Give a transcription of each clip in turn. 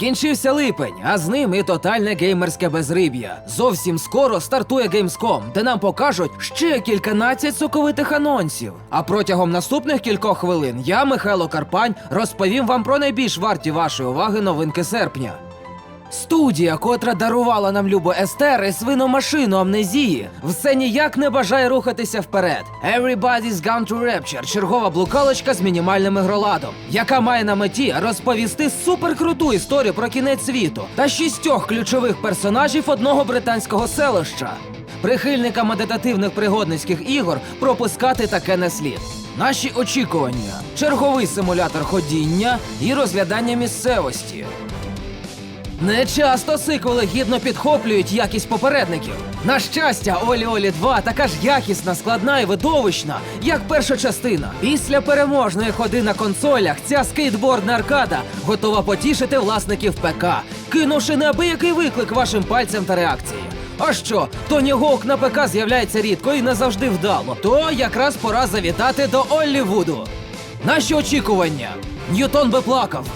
Скінчився липень, а з ним і тотальне геймерське безриб'я. Зовсім скоро стартує Gamescom, де нам покажуть ще кільканадцять соковитих анонсів. А протягом наступних кількох хвилин я, Михайло Карпань, розповім вам про найбільш варті вашої уваги новинки серпня. Студія, котра дарувала нам любо Естер і свиномашину амнезії, все ніяк не бажає рухатися вперед. Everybody's Gone to Rapture – чергова блукалочка з мінімальним ігроладом, яка має на меті розповісти суперкруту історію про кінець світу та шістьох ключових персонажів одного британського селища. Прихильникам медитативних пригодницьких ігор пропускати таке не слід. Наші очікування: черговий симулятор ходіння і розглядання місцевості. Не часто сиквели гідно підхоплюють якість попередників. На щастя, Олі Олі 2 така ж якісна, складна і видовищна, як перша частина. Після переможної ходи на консолях ця скейтбордна аркада готова потішити власників ПК, кинувши неабиякий виклик вашим пальцям та реакції. А що, Тоні Гоук на ПК з'являється рідко і не завжди вдало, то якраз пора завітати до Оллівуду. Наші очікування. Ньютон би плакав.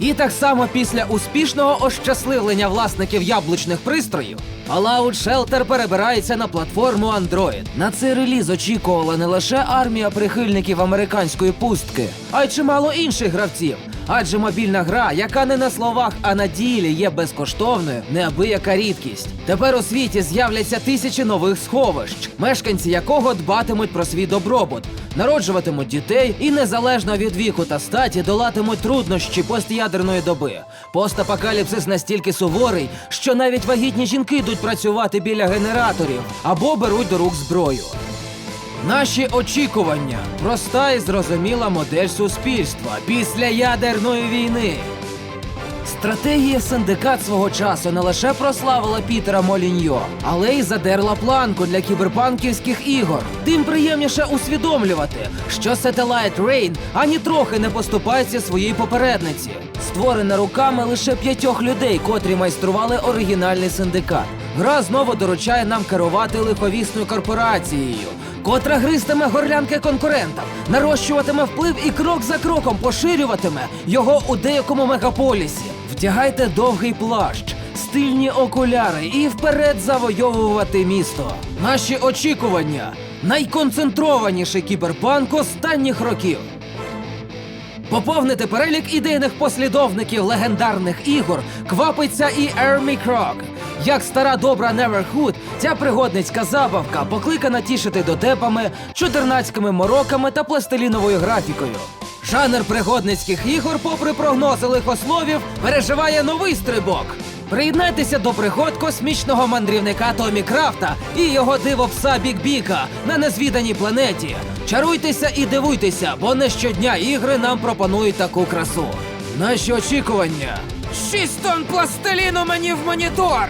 І так само після успішного ощасливлення власників яблучних пристроїв, Fallout Shelter перебирається на платформу Android. На цей реліз очікувала не лише армія прихильників американської пустки, а й чимало інших гравців. Адже мобільна гра, яка не на словах, а на ділі є безкоштовною, неабияка рідкість. Тепер у світі з'являться тисячі нових сховищ, мешканці якого дбатимуть про свій добробут, народжуватимуть дітей і незалежно від віку та статі долатимуть труднощі постядерної доби. Постапокаліпсис настільки суворий, що навіть вагітні жінки йдуть працювати біля генераторів або беруть до рук зброю. Наші очікування проста і зрозуміла модель суспільства після ядерної війни. Стратегія синдикат свого часу не лише прославила Пітера Моліньо, але й задерла планку для кіберпанківських ігор. Тим приємніше усвідомлювати, що Satellite Rain ані трохи не поступається своїй попередниці, створена руками лише п'ятьох людей, котрі майстрували оригінальний синдикат. Гра знову доручає нам керувати лиховісною корпорацією, котра гристиме горлянки конкурентам, нарощуватиме вплив і крок за кроком поширюватиме його у деякому мегаполісі. Вдягайте довгий плащ, стильні окуляри і вперед завойовувати місто. Наші очікування найконцентрованіший кіберпанк останніх років. Поповнити перелік ідейних послідовників легендарних ігор квапиться і Ермі Крок. Як стара добра Неверхуд, ця пригодницька забавка покликана тішити дотепами, чотирнацькими мороками та пластиліновою графікою. Жанр пригодницьких ігор, попри прогнози лихословів, переживає новий стрибок. Приєднайтеся до пригод космічного мандрівника Томі Крафта і його диво пса Бік-Біка на незвіданій планеті. Чаруйтеся і дивуйтеся, бо не щодня ігри нам пропонують таку красу. Наші очікування. Шість тонн пластиліну мені в монітор!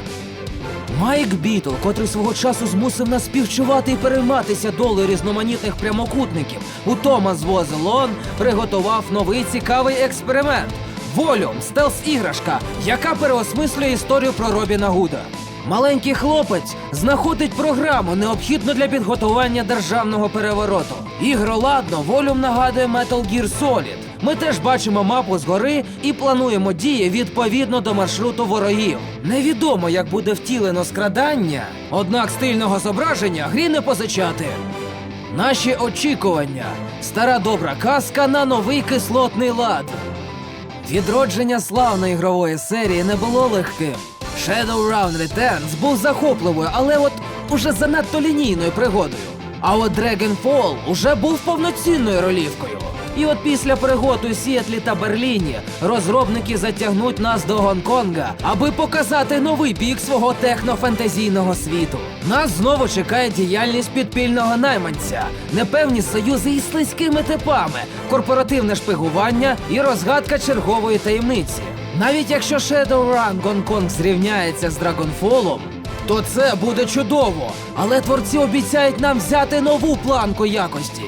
Майк Бітл, котрий свого часу змусив нас співчувати і перейматися долею різноманітних прямокутників, у Тома з Возелон приготував новий цікавий експеримент. Волюм стелс-іграшка, яка переосмислює історію про Робіна Гуда. Маленький хлопець знаходить програму, необхідну для підготування державного перевороту. Ігроладно волюм нагадує Metal Gear Solid. Ми теж бачимо мапу згори і плануємо дії відповідно до маршруту ворогів. Невідомо, як буде втілено скрадання, однак стильного зображення грі не позичати. Наші очікування. Стара добра казка на новий кислотний лад. Відродження славної ігрової серії не було легким. Shadowrun Returns був захопливою, але от уже занадто лінійною пригодою. А от Dragonfall уже був повноцінною ролівкою. І от після пригод у Сіетлі та Берліні розробники затягнуть нас до Гонконга, аби показати новий бік свого технофантазійного світу. Нас знову чекає діяльність підпільного найманця, непевні союзи із слизькими типами, корпоративне шпигування і розгадка чергової таємниці. Навіть якщо Shadowrun Гонконг зрівняється з Dragonfall, то це буде чудово. Але творці обіцяють нам взяти нову планку якості.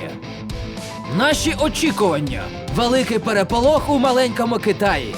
Наші очікування. Великий переполох у маленькому Китаї.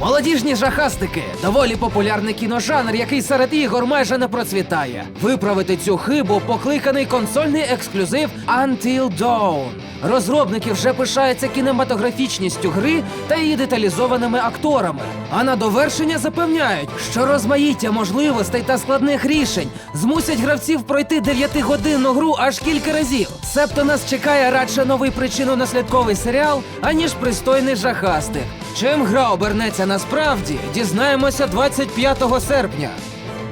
Молодіжні жахастики доволі популярний кіножанр, який серед ігор майже не процвітає. Виправити цю хибу покликаний консольний ексклюзив Until Dawn. Розробники вже пишаються кінематографічністю гри та її деталізованими акторами. А на довершення запевняють, що розмаїття можливостей та складних рішень змусять гравців пройти 9-годинну гру аж кілька разів. Себто нас чекає радше новий причинно-наслідковий серіал, аніж пристойний жахастик. Чим гра обернеться насправді, дізнаємося 25 серпня.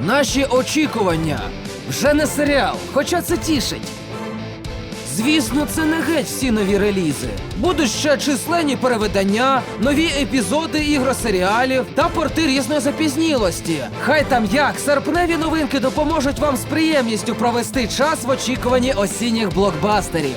Наші очікування вже не серіал, хоча це тішить. Звісно, це не геть всі нові релізи. Будуть ще численні перевидання, нові епізоди ігросеріалів та порти різної запізнілості. Хай там як серпневі новинки допоможуть вам з приємністю провести час в очікуванні осінніх блокбастерів.